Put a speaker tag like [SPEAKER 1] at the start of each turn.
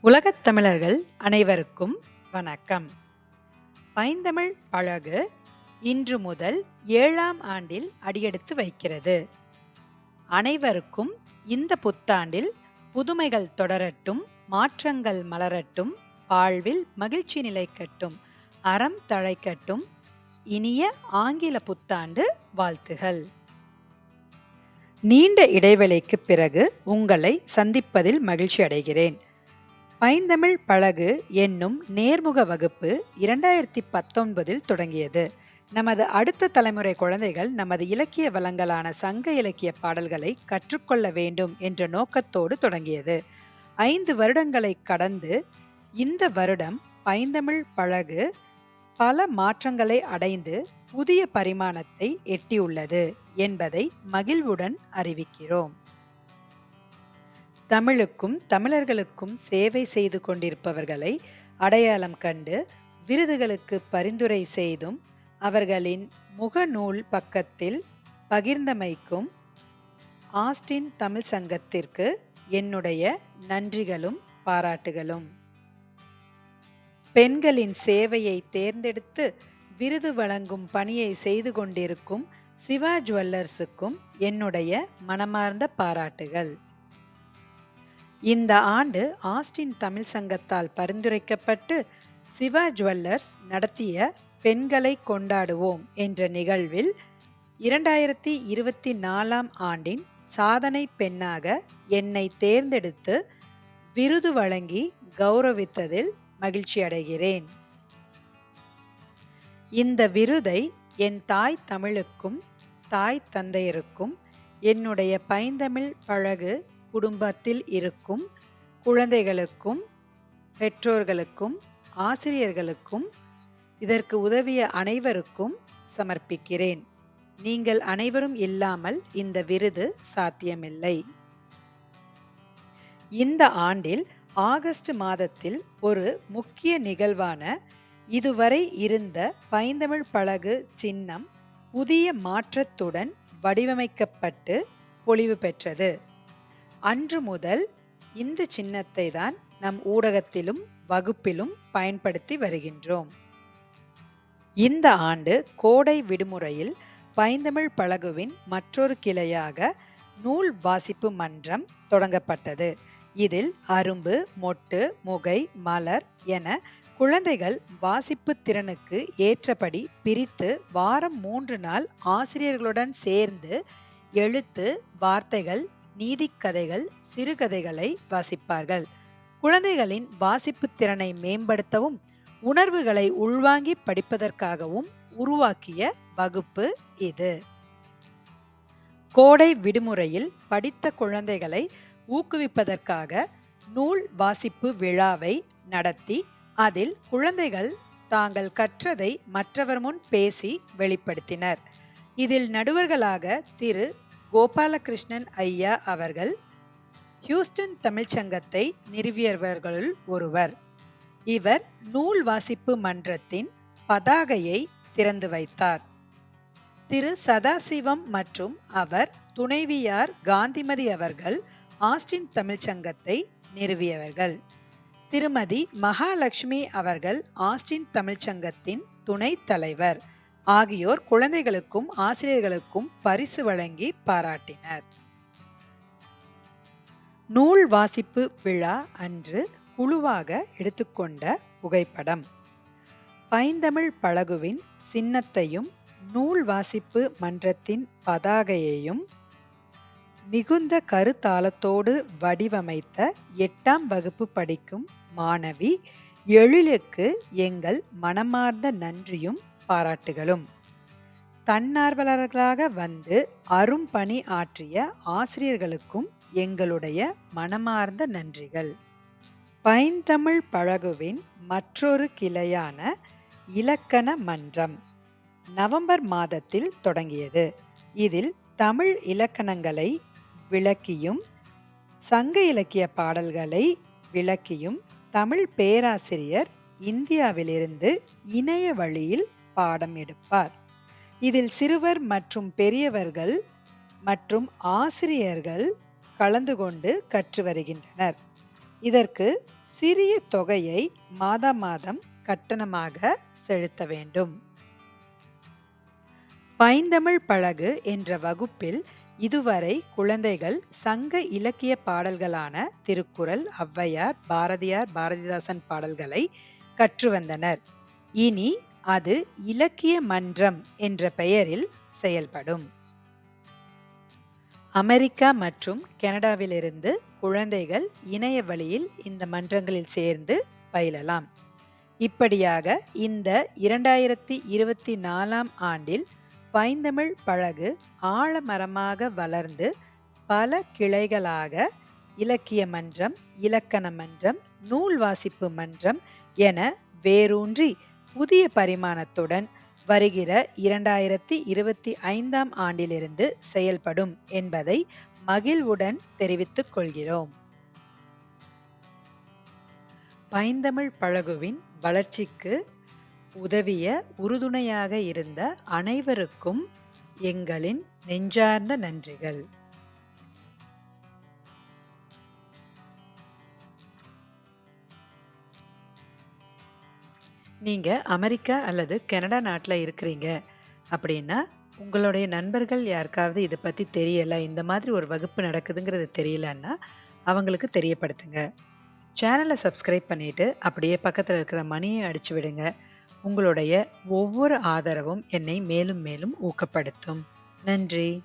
[SPEAKER 1] உலகத் தமிழர்கள் அனைவருக்கும் வணக்கம். பைந்தமிழ் பழகு இன்று முதல் ஏழாம் ஆண்டில் அடியெடுத்து வைக்கிறது. அனைவருக்கும் இந்த புத்தாண்டில் புதுமைகள் தொடரட்டும் மாற்றங்கள் மலரட்டும் வாழ்வில் மகிழ்ச்சி நிலைக்கட்டும் அறம் தழைக்கட்டும் இனிய ஆங்கில புத்தாண்டு வாழ்த்துகள். நீண்ட இடைவெளிக்கு பிறகு உங்களை சந்திப்பதில் மகிழ்ச்சி அடைகிறேன். பைந்தமிழ் பழகு என்னும் நேர்முக வகுப்பு இரண்டாயிரத்தி பத்தொன்பதில் தொடங்கியது. நமது அடுத்த தலைமுறை குழந்தைகள் நமது இலக்கிய வளங்களான சங்க இலக்கிய பாடல்களை கற்றுக்கொள்ள வேண்டும் என்ற நோக்கத்தோடு தொடங்கியது. ஐந்து வருடங்களை கடந்து இந்த வருடம் பைந்தமிழ் பழகு பல மாற்றங்களை அடைந்து புதிய பரிமாணத்தை எட்டியுள்ளது என்பதை மகிழ்வுடன் அறிவிக்கிறோம். தமிழுக்கும் தமிழர்களுக்கும் சேவை செய்து கொண்டிருப்பவர்களை அடையாளம் கண்டு விருதுகளுக்கு பரிந்துரை செய்தும் அவர்களின் முகநூல் பக்கத்தில் பகிர்ந்தமைக்கும் ஆஸ்டின் தமிழ் சங்கத்திற்கு என்னுடைய நன்றிகளும் பாராட்டுகளும். பெண்களின் சேவையை தேர்ந்தெடுத்து விருது வழங்கும் பணியை செய்து கொண்டிருக்கும் சிவா ஜுவல்லர்ஸுக்கும் என்னுடைய மனமார்ந்த பாராட்டுகள். இந்த ஆண்டு ஆஸ்டின் தமிழ் சங்கத்தால் பரிந்துரைக்கப்பட்டு சிவா ஜுவல்லர்ஸ் நடத்திய பெண்களை கொண்டாடுவோம் என்ற நிகழ்வில் இரண்டாயிரத்தி இருபத்தி நாலாம் ஆண்டின் சாதனை பெண்ணாக என்னை தேர்ந்தெடுத்து விருது வழங்கி கௌரவித்ததில் மகிழ்ச்சி அடைகிறேன். இந்த விருதை என் தாய் தமிழுக்கும் தாய் தந்தையருக்கும் என்னுடைய பைந்தமிழ் பழகு குடும்பத்தில் இருக்கும் குழந்தைகளுக்கும் பெற்றோர்களுக்கும் ஆசிரியர்களுக்கும் இதற்கு உதவிய அனைவருக்கும் சமர்ப்பிக்கிறேன். நீங்கள் அனைவரும் இல்லாமல் இந்த விருது சாத்தியமில்லை. இந்த ஆண்டில் ஆகஸ்ட் மாதத்தில் ஒரு முக்கிய நிகழ்வான இதுவரை இருந்த பைந்தமிழ் பழகு சின்னம் புதிய மாற்றத்துடன் வடிவமைக்கப்பட்டு பொலிவு பெற்றது. அன்று முதல் இந்த சின்னத்தை தான் நம் ஊடகத்திலும் வகுப்பிலும் பயன்படுத்தி வருகின்றோம். இந்த ஆண்டு கோடை விடுமுறையில் பைந்தமிழ் பழகுவின் மற்றொரு கிளையாக நூல் வாசிப்பு மன்றம் தொடங்கப்பட்டது. இதில் அரும்பு மொட்டு முகை மலர் என குழந்தைகள் வாசிப்பு திறனுக்கு ஏற்றபடி பிரித்து வாரம் மூன்று நாள் ஆசிரியர்களுடன் சேர்ந்து எழுத்து வார்த்தைகள் நீதிக்கதைகள் சிறுகதைகளை வாசிப்பார்கள். குழந்தைகளின் வாசிப்பு திறனை மேம்படுத்தவும் உணர்வுகளை உள்வாங்கி படிப்பதற்காகவும் உருவாக்கிய வகுப்பு இது. கோடை விடுமுறையில் படித்த குழந்தைகளை ஊக்குவிப்பதற்காக நூல் வாசிப்பு விழாவை நடத்தி அதில் குழந்தைகள் தாங்கள் கற்றதை மற்றவர் முன் பேசி வெளிப்படுத்தினர். இதில் நடுவர்களாக திரு. கோபாலகிருஷ்ணன் ஐயா அவர்கள் ஹியூஸ்டன் தமிழ்ச்சங்கத்தை நிறுவியவர்களுள் ஒருவர். இவர் நூல் வாசிப்பு மன்றத்தின் பதாகையை திறந்து வைத்தார். திரு. சதாசிவம் மற்றும் அவர் துணைவியார் காந்திமதி அவர்கள் ஆஸ்டின் தமிழ்ச்சங்கத்தை நிறுவியவர்கள். திருமதி மகாலட்சுமி அவர்கள் ஆஸ்டின் தமிழ்ச்சங்கத்தின் துணைத் தலைவர். ஆகியோர் குழந்தைகளுக்கும் ஆசிரியர்களுக்கும் பரிசு வழங்கி பாராட்டினர். நூல் வாசிப்பு விழா அன்று குழுவாக எடுத்துக்கொண்ட புகைப்படம். பைந்தமிழ் பழகுவின் சின்னத்தையும் நூல் வாசிப்பு மன்றத்தின் பதாகையையும் மிகுந்த கருத்தாளத்தோடு வடிவமைத்த எட்டாம் வகுப்பு படிக்கும் மாணவி எழிலுக்கு எங்கள் மனமார்ந்த நன்றியும் பாராட்டுகளும். தன்னார்வலர்களாக வந்து அரும்பணி ஆற்றிய ஆசிரியர்களுக்கும் எங்களுடைய மனமார்ந்த நன்றிகள். பைந்தமிழ் பழகுவின் மற்றொரு கிளையான இலக்கண மன்றம் நவம்பர் மாதத்தில் தொடங்கியது. இதில் தமிழ் இலக்கணங்களை விளக்கியும் சங்க இலக்கிய பாடல்களை விளக்கியும் தமிழ் பேராசிரியர் இந்தியாவிலிருந்து இணைய வழியில் பாடம் எடுப்பார். இதில் சிறுவர் மற்றும் பெரியவர்கள் மற்றும் ஆசிரியர்கள் கலந்து கொண்டு கற்று வருகின்றனர். இதற்கு சிறிய தொகையை மாதா மாதம் கட்டணமாக செலுத்த வேண்டும். பைந்தமிழ் பழகு என்ற வகுப்பில் இதுவரை குழந்தைகள் சங்க இலக்கிய பாடல்களான திருக்குறள் ஔவையார் பாரதியார் பாரதிதாசன் பாடல்களை கற்று வந்தனர். இனி அது இலக்கிய மன்றம் என்ற பெயரில் செயல்படும். அமெரிக்கா மற்றும் கனடாவிலிருந்து குழந்தைகள் இணைய வழியில் இந்த மன்றங்களில் சேர்ந்து பயிலலாம். இப்படியாக இந்த இரண்டாயிரத்தி இருபத்தி நாலாம் ஆண்டில் பைந்தமிழ் பழகு ஆழமரமாக வளர்ந்து பல கிளைகளாக இலக்கிய மன்றம் இலக்கண மன்றம் நூல் வாசிப்பு மன்றம் என வேரூன்றி புதிய பரிமாணத்துடன் வருகிற இரண்டாயிரத்தி இருபத்தி ஐந்தாம் ஆண்டிலிருந்து செயல்படும் என்பதை மகிழ்வுடன் தெரிவித்துக் கொள்கிறோம். பைந்தமிழ் பழகுவின் வளர்ச்சிக்கு உதவிய உறுதுணையாக இருந்த அனைவருக்கும் எங்களின் நெஞ்சார்ந்த நன்றிகள். நீங்க அமெரிக்கா அல்லது கனடா நாட்டில் இருக்கிறீங்க அப்படின்னா உங்களுடைய நண்பர்கள் யாருக்காவது இதை பத்தி தெரியல இந்த மாதிரி ஒரு வகுப்பு நடக்குதுங்கிறது தெரியலன்னா அவங்களுக்கு தெரியப்படுத்துங்க. சேனலை சப்ஸ்கிரைப் பண்ணிட்டு அப்படியே பக்கத்தில் இருக்கிற மணியை அடிச்சு விடுங்க. உங்களுடைய ஒவ்வொரு ஆதரவும் என்னை மேலும் மேலும் ஊக்கப்படுத்தும். நன்றி.